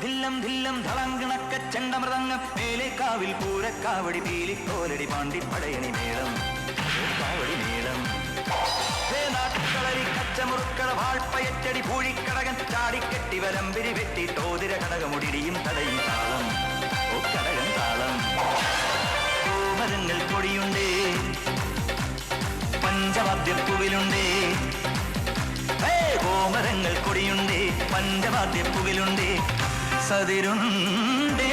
ധില്ലം ധില്ലം ധളങ്കിണക്ക ചെണ്ടമൃതങ്ങം പൂരക്കാവടി പീലിക്കോലടി പാണ്ടിപ്പടയണി മേളം. മേളം. നാട്ടുകളരി കച്ചമുറുക്കള വാൾപ്പയറ്റടി പൂഴിക്കടകൻ ചാടിക്കെട്ടി വരമ്പിരി വെട്ടി തോതിര കടകമുടിയും തടയും പഞ്ചവാദ്യപ്പുവിലുണ്ടേ ഓമരങ്ങൾ കൊടിയുണ്ടേ. പന്റെ പഞ്ചവാദ്യപ്പുവിലുണ്ടേ. സതിരുണ്ടേ.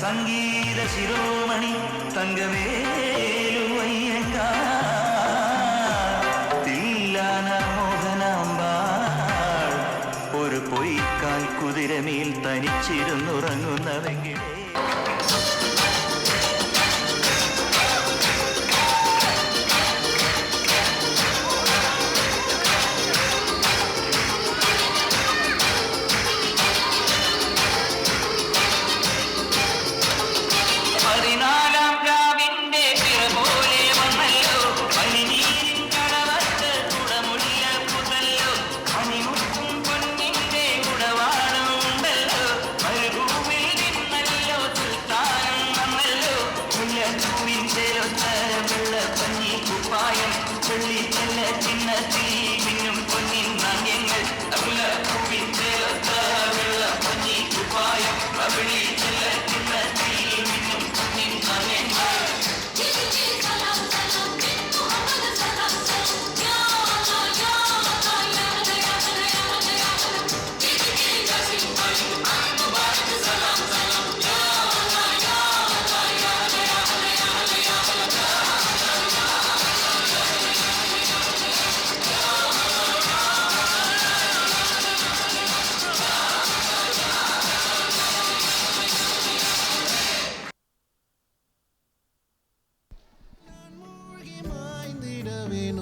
സംഗീത ശിരോമണി തങ്കവേലുവയ്യങ്ക തില്ലാന ഒരു പൊയ്ക്കാൽ കുതിരമേൽ തനിച്ചിരുന്നുറങ്ങുന്നവെങ്കിലേ.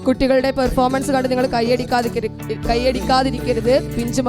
കുട്ടികളുടെ പെർഫോമൻസ് കണ്ട് നിങ്ങൾ കൈയടിക്കാതിരിക്കരുത്. പിഞ്ചു